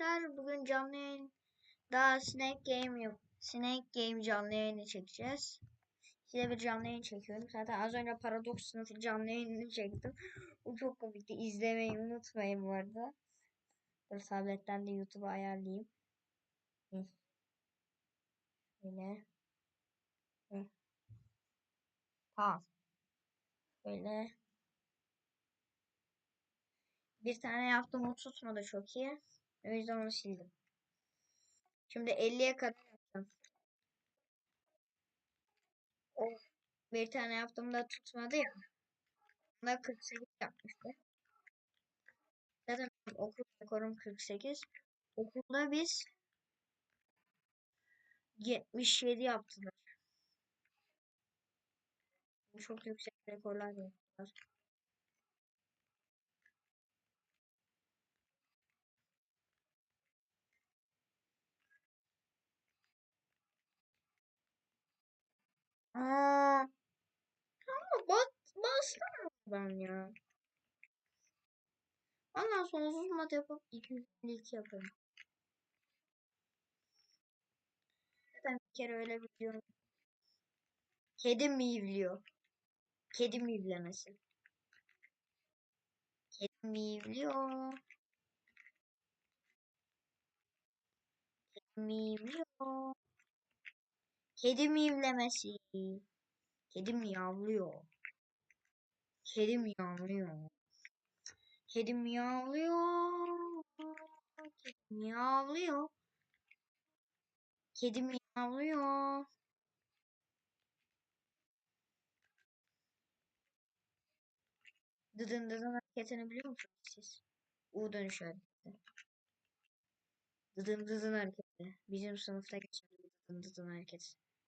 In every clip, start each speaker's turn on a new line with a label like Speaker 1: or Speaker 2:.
Speaker 1: arkadaşlar. Bugün canlı yayın daha Snake Game yok. Snake Game canlı yayını çekeceğiz. Size bir canlı yayın çekiyorum. Zaten az önce Paradox sınıfı canlı yayını çektim. O çok komikti. İzlemeyi unutmayın bu arada. Dur tabletten de YouTube'a ayarlayayım. Hı. Hı. Tamam. Böyle. Bir tane yaptım o tutmadı çok iyi. O yüzden onu sildim. Şimdi 50'ye kadar yaptım. O bir tane yaptığımda tutmadı ya. Bunda 48 yapmıştı. Zaten okul rekorum 48. Okulda biz 77 yaptılar. Çok yüksek rekorlar yaptılar. Aa, ama bak bastım ben ya. Ondan sonsuz mat yapıp 252 yaparım. Zaten bir kere öyle biliyorum. Kedi miyivliyor. Kedi miyivlemesi. Kedi miyivliyor. Kedi miyivliyor. Kedi miyivlemesi. Kedi miyavlıyor. Kedi miyavlıyor. Kedi miyavlıyor. Kedi miyavlıyor. Kedi miyavlıyor. Dıdın dıdın hareketini biliyor musunuz siz? U dönüş hareketi. Dıdın dıdın hareketi. Bizim sınıfta geçen dıdın dıdın hareketi.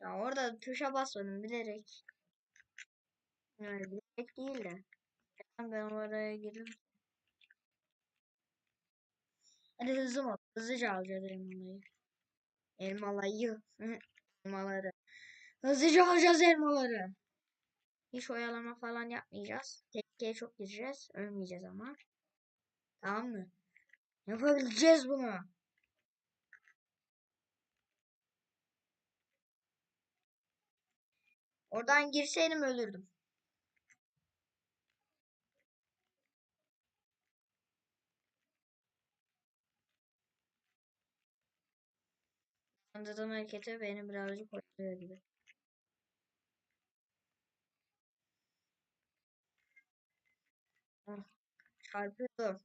Speaker 1: Ya orada tuşa basmadım bilerek. Yani bilerek değil de. Ben oraya girdim. Hadi hızlı mı? Hızlıca alacağız elmalayı. Elmalayı. Elmaları. Hızlıca alacağız elmaları. Hiç oyalama falan yapmayacağız. Tehlikeye çok gireceğiz. Ölmeyeceğiz ama. Tamam mı? Yapabileceğiz bunu. Oradan girseydim ölürdüm. Anladığım hareketi beni birazcık oyalıyor gibi. Ah, Çarpıyordum.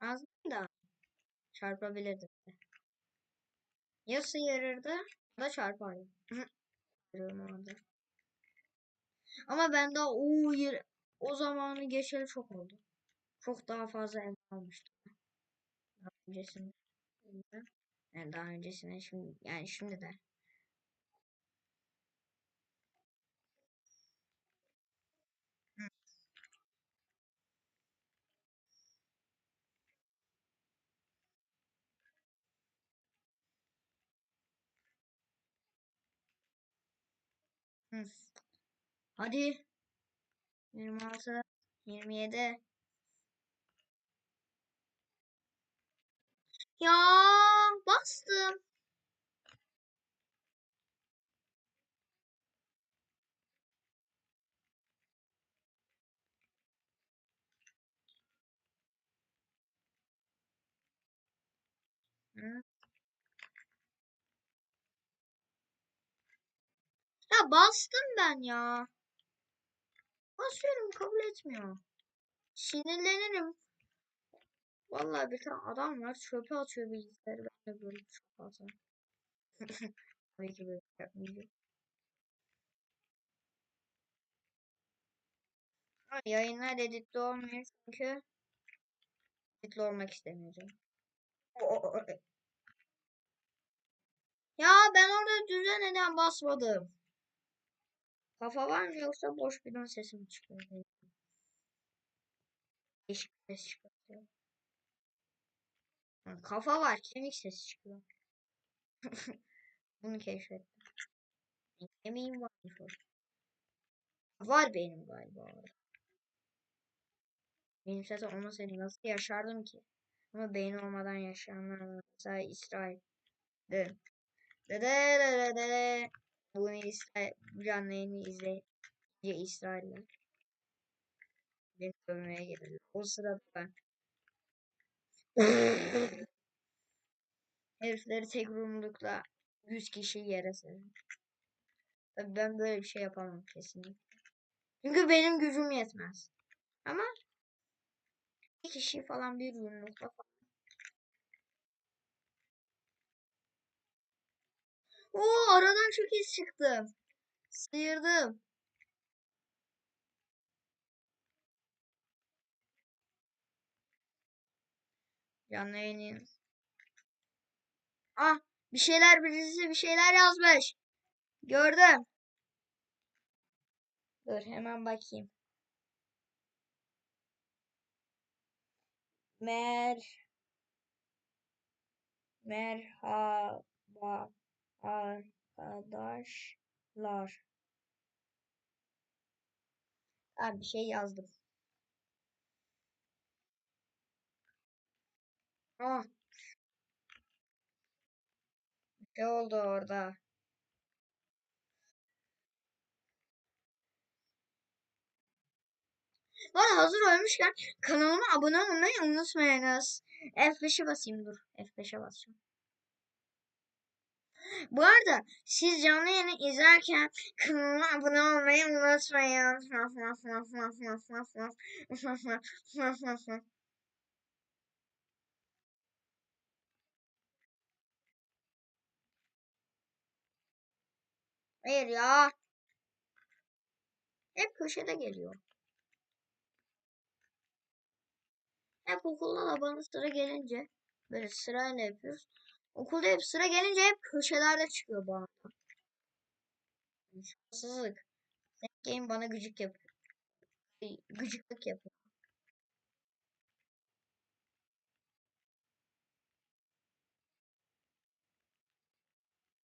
Speaker 1: Az da çarpabilirdim. Ya sıyırırdı ya da çarpardı. Ama ben daha o o zamanı geçeli çok oldu. Çok daha fazla ev almıştım. Daha öncesinde. Yani daha öncesinde şimdi yani şimdi de. Hadi. 26 27 Ya bastım. Hı. Ya bastım ben ya. Basıyorum kabul etmiyor. Sinirlenirim. Vallahi bir tane adam var çöpe atıyor bilgisayarı. Ben de böyle çöpe atarım. Tabii ki böyle yapmayacağım. Yayınlar editli olmuyor çünkü editli olmak istemiyorum. Ya ben orada düze neden basmadım? Kafa var mı yoksa boş bidon sesi mi çıkıyor? Değişik bir ses çıkartıyor. Ha, Kafa var, kemik sesi çıkıyor. Bunu keşfettim. Kemiğim var. Var benim galiba. Benim zaten olmasaydı nasıl yaşardım ki? Ama beyin olmadan yaşayanlar var. Mesela İsrail. De. De de de de de Bugün İsrail canlı yayını izleyince İsrailler. Beni dövmeye gelirler. O sırada ben. Herifleri tek rumlukla 100 kişi yere sererim. Tabii ben böyle bir şey yapamam kesinlikle. Çünkü benim gücüm yetmez. Ama bir kişi falan bir yumrukla falan. Oo aradan çok iyi çıktım. Sıyırdım. Canlı yayını. Ah bir şeyler birisi bir şeyler yazmış. Gördüm. Dur hemen bakayım. Mer Merhaba arkadaşlar. Ben bir şey yazdım. Ah. Bir oldu orada. Var hazır olmuşken kanalıma abone olmayı unutmayınız. F5'e basayım dur. F5'e basacağım. Bu arada siz canlı yayını izlerken kanalıma abone olmayı unutmayın. Hayır ya. Hep köşede geliyor. Hep okulda da bana sıra gelince böyle sırayla yapıyoruz. Okulda hep sıra gelince hep köşelerde çıkıyor bana. Şanssızlık. Game bana gıcık yapıyor. Gıcıklık yapıyor.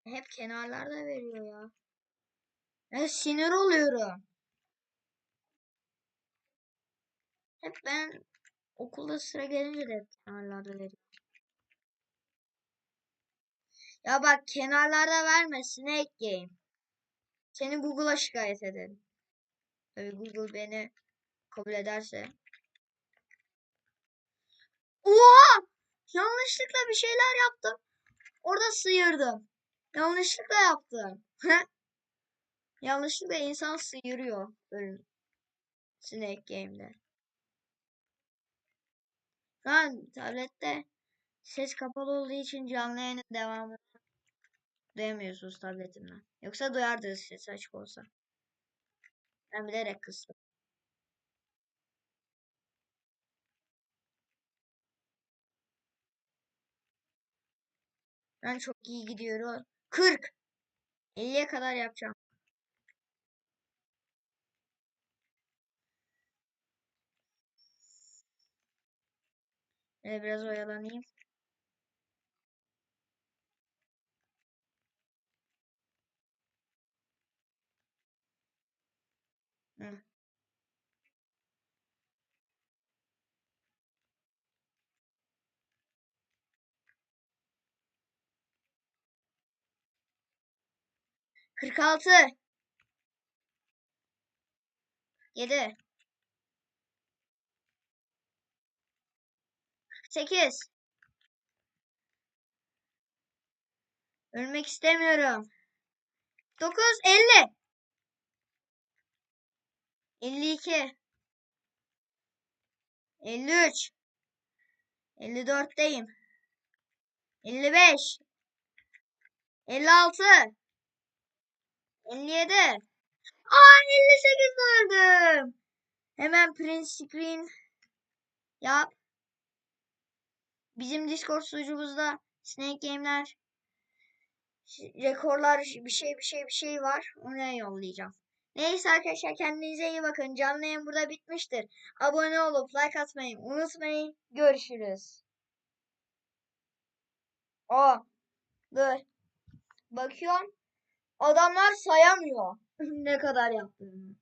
Speaker 1: Hep kenarlarda veriyor ya. Ben sinir oluyorum. Hep ben okulda sıra gelince de hep kenarlarda veriyor. Ya bak kenarlarda verme Snake Game. Seni Google'a şikayet ederim. Tabii Google beni kabul ederse. Oha! Yanlışlıkla bir şeyler yaptım. Orada sıyırdım. Yanlışlıkla yaptım. Yanlışlıkla insan sıyırıyor. Böyle Snake Game'de. Şu tablette ses kapalı olduğu için canlı yayının devamını duyamıyorsunuz tabletimden. Yoksa duyardınız ses açık olsa. Ben bilerek kıstım. Ben çok iyi gidiyorum. 40. 50'ye kadar yapacağım. Böyle biraz oyalanayım. Hı. Kırk altı. Yedi. Kırk sekiz. Ölmek istemiyorum. Dokuz. Elli. Elli iki. Elli üç. Elli dörtteyim. Elli beş. Elli altı. 57. Aa 58 öldüm. Hemen print screen yap. Bizim Discord sunucumuzda Snake Game'ler rekorlar bir şey bir şey bir şey var. Oraya yollayacağım. Neyse arkadaşlar kendinize iyi bakın. Canlı yayın burada bitmiştir. Abone olup like atmayı unutmayın. Görüşürüz. Aa, dur. Bakıyorum. Adamlar sayamıyor. ne kadar yaptığını.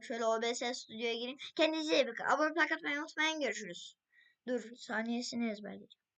Speaker 1: Şöyle OBS stüdyoya gireyim. Kendinize iyi bakın. Abone olup like atmayı unutmayın. Görüşürüz. Dur saniyesini ezberleyeceğim.